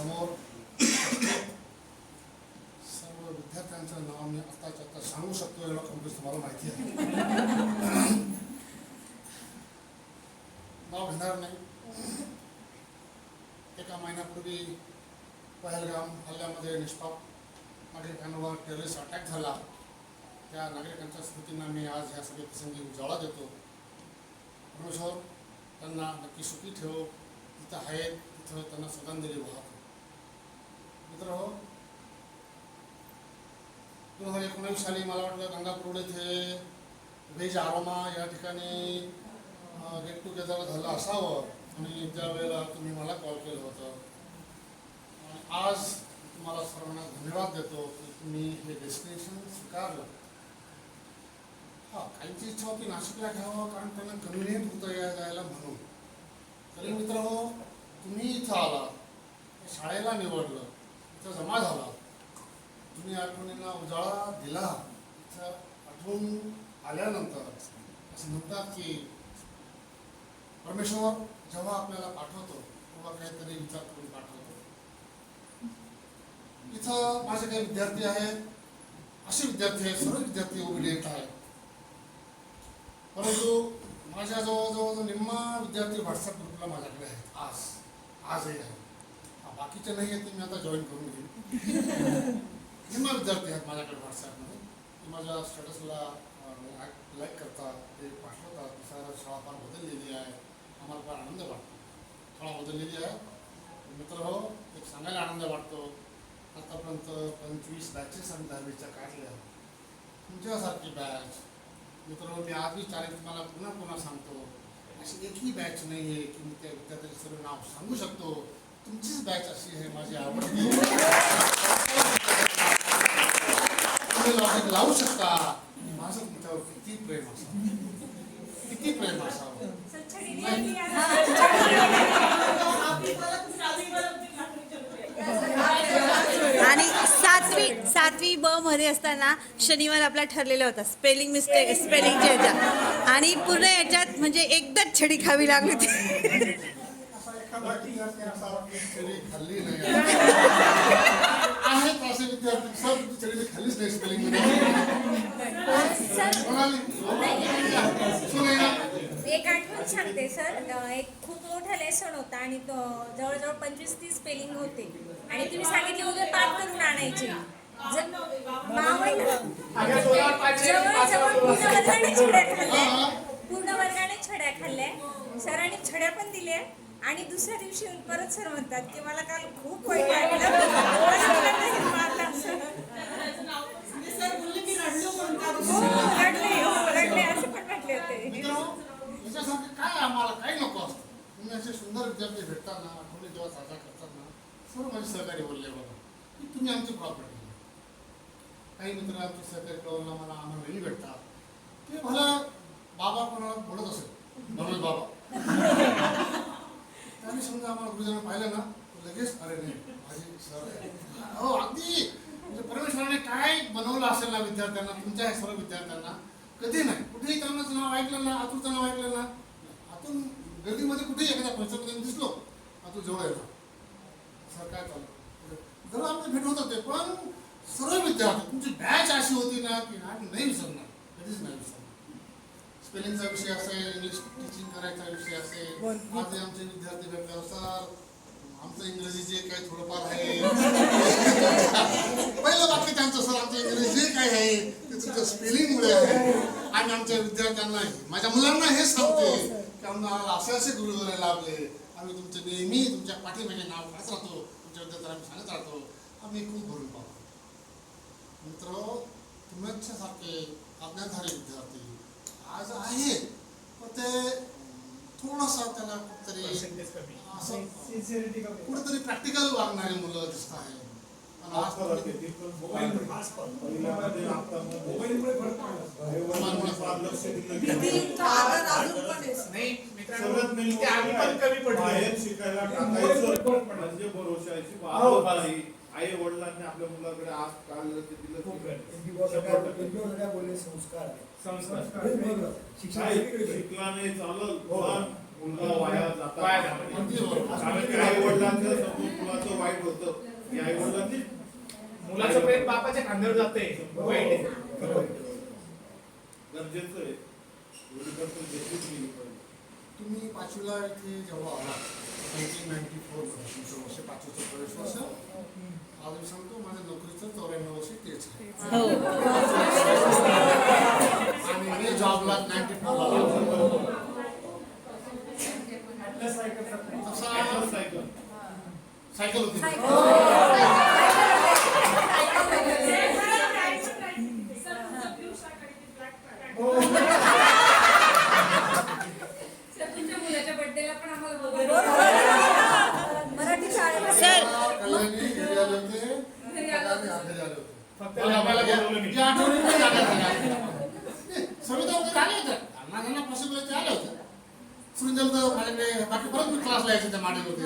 समोर सर्व विद्यार्थ्यांचं नाव मी आत्ताच आत्ता सांगू शकतो एवढा कॉम्प्लेक्स तुम्हाला माहिती आहे. नाव घेणार नाही. एका महिन्यापूर्वी पहलगाम हल्ल्यामध्ये निष्पाप नागरिकांवर टेररिस्ट अटॅक झाला. त्या नागरिकांच्या स्मृतींना मी आज ह्या सगळ्या प्रसंगी उजाळा देतो. परमेश्वर त्यांना नक्की सुखी ठेव. तिथं आहेत तिथं त्यांना श्रद्धांजली व्हा मित्र हो दोन हजार एकोणीस साली मला वाटतं गंगापूर येथे व्हेज आरोमा या ठिकाणी गेट टुगेदर झालं असावं. आणि त्यावेळेला तुम्ही मला कॉल केलं होतं. आणि आज तुम्हाला सर्वांना धन्यवाद देतो की तुम्ही हे डेस्टिनेशन स्वीकारलं. हा काहींची इच्छा होती नाशिकला घ्यावं कारण त्यांना कन्व्हिनियंट होतं या जायला म्हणून. तरी मित्र हो तुम्ही इथं आला शाळेला निवडलं इथं जमा झाला. तुम्ही आठवणींना उजाळा दिला आठवून आल्यानंतर असं म्हणतात की परमेश्वर जेव्हा आपल्याला पाठवतो तेव्हा काहीतरी विचार करून पाठवतो. इथं माझे काही विद्यार्थी आहेत असे विद्यार्थी आहेत सर्व विद्यार्थी ओबिडियंट आहेत. परंतु माझ्या जवळजवळ निम्मा विद्यार्थी व्हॉट्सअप ग्रुपला माझ्याकडे आहे आज आजही आहे हा, बाकीचे नाही आहेत ते मी आता जॉईन करून घेईन. निम्मा विद्यार्थी आहेत माझ्याकडे व्हॉट्सॲपमध्ये ते माझ्या स्टेटसला लाईक म्हणजे करतात ते पाठवतात. की सर शाळा फार बदललेली आहे. आम्हाला फार आनंद वाटतो. शाळा बदललेली आहे. मित्र हो एक सांगायला आनंद वाटतो. आतापर्यंत पंचवीस बॅचेस आम्ही दहावीच्या काढल्या. तुमच्यासारखी बॅच मित्र हो, मी आज विचारेन तुम्हाला पुन्हा पुन्हा सांगतो. अशी एकही बॅच नाही आहे की मी त्या विद्यार्थ्याचे सर्व नाव सांगू शकतो. तुमचीच बॅच अशी आहे माझी आवडती. लावू शकता माझं किती प्रेम असावं किती प्रेम असावं आणि सातवी सातवी ब मध्ये असताना शनिवार आपला ठरलेला होता. स्पेलिंग मिस्टेक स्पेलिंगच्या ह्याच्यात आणि पूर्ण याच्यात म्हणजे एकदाच छडी खावी लागली होती. विद्यार्थी नाही स्पेलिंग सर एक आठवण सांगते सर. एक खूप मोठा लेसन होता आणि जवळजवळ पंचवीस तीस स्पेलिंग होते. आणि तुम्ही सांगितले उद्या पाठ करून आणायचे. पूर्ण वर्गाने छड्या खाल्ल्या. पूर्ण वर्गाने छड्या खाल्ल्या. सरांनी छड्या पण दिल्या. आणि दुसऱ्या दिवशी परत सर म्हणतात की मला काल खूप वाईट वाटलं. काय आम्हाला काही नको असतं तुम्ही असे सुंदर विद्यार्थी भेटताना आठवणी जेव्हा साजरा करताना सर्व माझे सहकारी बोलले बघा की तुम्ही आमची प्रॉपर्टी काही मित्र आमचे सहकारी कळवला मला आम्हाला वेळी भेटतात ते भला बाबा कोणाला बोलत असेल मनोज बाबा त्यांनी समजा आम्हाला गुरुजनांना पाहिलं ना लगेच अरे नाही माझी सर हो अगदी म्हणजे परमेश्वराने काय बनवलं असेल ना विद्यार्थ्यांना तुमच्या सर्व विद्यार्थ्यांना? कधी नाही. कुठेही त्यांनाच नाव ऐकलं ना आतूरचं नाव ऐकलं ना आतून गर्दीमध्ये कुठेही एखाद्या पंचायत दिसलो आतू जवळ येतो. सर काय चालू? जरा आमचे भेट होत होते पण सर्व विद्यार्थी तुमची बॅच अशी होती ना की आम्ही नाही विसरणार. कधीच नाही विसरणार. स्पेलिंगचा विषय असेल इंग्लिश टीचिंग करायचा विषय असेल आमचे विद्यार्थी भेटले सर आमचं इंग्रजी जे काही थोडंफार आहे पहिलं वाक्य त्यांचं सर आमचं इंग्रजी जे काही आहे ते तुमच्या स्पेलिंगमुळे आहे. आणि आमच्या विद्यार्थ्यांना माझ्या मुलांना हे सांगते की आम्हाला असे असे गुरुद्वारे लाभले. आम्ही तुमचे नेहमी तुमच्या पाठीमागे नाव काढत राहतो. तुमच्या विद्यार्थ्यांना आम्ही सांगत राहतो. आम्ही खूप भरून पाहतो. मित्र तुमच्यासारखे आज्ञाधारी विद्यार्थी आज आहे पण ते थोडासा त्याला कुठतरी असं कुठेतरी प्रॅक्टिकल वागणारी मुलं दिसत आहे. शिकायला टाकायचं. म्हणजे भरोशाची आई वडिलांनी आपल्या मुलाकडे आज काल ते दिलं बोलले? संस्कार. संस्कार. शिक्षण काय शिकला नाही चालल पण मुलगा वाया जातो. बरोबर. आई वडिलांचं मुलाचं वाईट होतं. की आई वडिलांनी मुलाचं प्रेम बापाच्या खांद्यावर जाते वाईट आहे. गरजेचं आहे. एवढी दखल घेतलीच गेली पाहिजे तुम्ही पाचवीला इथे जेव्हा आला नाईन्टीन नाईन्टी फोर तुमचं वर्ष पाचवीचं प्रवेश वर्ष आज मी सांगतो माझ्या नोकरीचं चौऱ्याण्णव वर्ष तेच आहे हो आणि मी जॉबला नाईन्टी फोर तसा सायकल सायकल होती तुमच्या मुलाच्या बर्थडेला पण आम्हाला मराठी शाळेमध्ये कल्याणी घरी आले होते घरी आले होते. कल्याणी घरी आले होते फक्त मला आम्हाला मला बोलवलं नाही. या आठवणीत नाही आले होते. नाही, सविता वगैरे आले होते त्यांना त्यांना पॉसिबल आले होते. बाकी परत मी क्लासला यायचे त्या माडील होते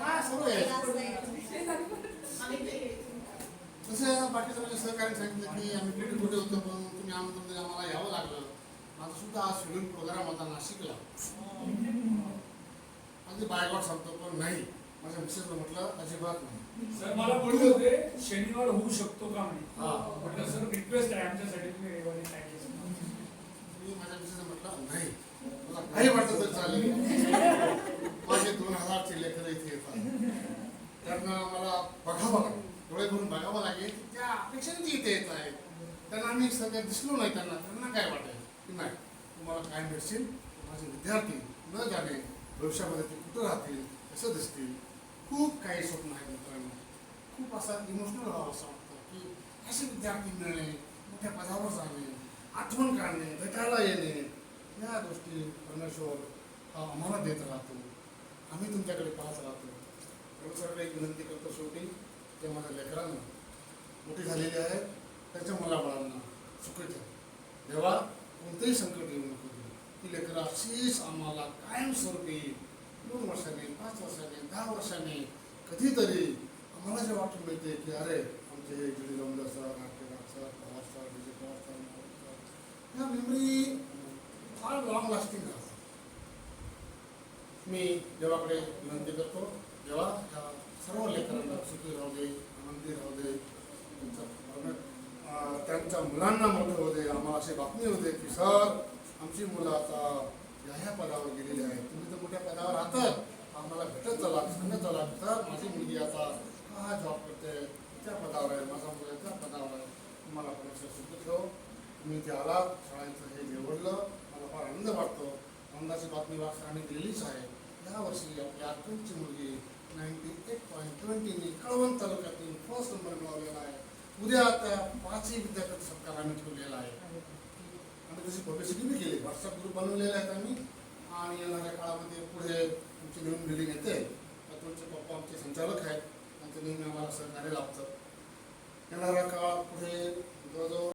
हा, सर्व यायचे. तसं बाकीचं म्हणजे सहकार्य सांगितलं की आम्ही कुठे कुठे होतो पण तुम्ही आमचं म्हणजे आम्हाला यावं लागलं. माझा सुद्धा आज शेड्यूल प्रोग्राम होता नाशिकला. अगदी बायगॉड सांगतो पण नाही. माझ्या मिसेसला म्हटलं अजिबात नाही. सर मला बोलत होते शनिवार होऊ शकतो का म्हणे. हा. म्हटलं सर रिक्वेस्ट आहे आमच्यासाठी तुम्ही रविवारी काय मी माझ्या मिसेसला म्हटलं नाही. मला काही वाटत तर चालेल. माझे दोन हजारचे लेकर इथे येतात. त्यांना मला बघावं लागेल. डोळे भरून बघावं लागेल की त्या अपेक्षेने ते इथे येत आहेत. त्यांना आम्ही सगळं दिसलो नाही त्यांना. त्यांना काय वाटेल? की नाही तुम्हाला काय मिळशील? माझे विद्यार्थी न जाणे भविष्यामध्ये ते कुठं राहतील कसं दिसतील खूप काही स्वप्न आहेत मित्रांनो. खूप असा इमोशनल व्हावं असं वाटतं की असे विद्यार्थी मिळणे मोठ्या पदावर जाणे आठवण काढणे भेटायला येणे या गोष्टी परमेश्वर हा आम्हाला देत राहतो. आम्ही तुमच्याकडे पाहत राहतो. परमेश्वराकडे एक विनंती करतो शेवटी ते माझ्या लेकरांना मोठी झालेली आहेत मला बाळांना सुखी ठेव. देवा कोणतंही संकट येऊ नको ती लेकरं अशीच आम्हाला कायमस्वरूपी दोन वर्षांनी पाच वर्षांनी दहा वर्षांनी कधीतरी आम्हाला जे वाटून मिळते की अरे आमचे G D Lavandar sir नाट्यगार sir Pawar sir Vijay Pawar sir ह्या मेमरी फार लॉंग लास्टिंग राहतात मी देवाकडे विनंती करतो देवा ह्या सर्व लेकरांना सुखी राहू दे आनंदी राहू दे त्यांचा त्यांच्या मुलांना मोठं होऊ दे आम्हाला अशी बातमी होते की सर आमची मुलं आता ह्या ह्या पदावर गेलेली आहेत. मोठ्या पदावर राहतात आम्हाला भेटत चला सांगत चला तर माझी मुलगी आता हा जॉब करते त्या पदावर आहे माझा मुलगा त्या पदावर आहे. तुम्हाला परीक्षा सुद्धा ठेव. तुम्ही ते आला शाळेचं हे निवडलं मला फार आनंद वाटतो. आनंदाची बातमी वाचताना दिलेलीच आहे. यावर्षी आपल्या तुमची मुलगी नाईन्टी एट पॉईंट ट्वेंटीने कळवण तालुक्यातून फर्स्ट नंबर मिळवलेला आहे. उद्या त्या पाचही विद्यापीठ सत्कार आम्ही ठेवलेला आहे. आणि तशी पब्लिसिटी बी केली. व्हॉट्सअप ग्रुप बनवलेला आहेत आम्ही आणि येणाऱ्या काळामध्ये पुढे तुमची नवीन बिल्डिंग येते तर तुमचे पप्पा आमचे संचालक आहेत त्यांचं नेहमी आम्हाला सहकार्य लाभतं येणारा काळ पुढे जवळजवळ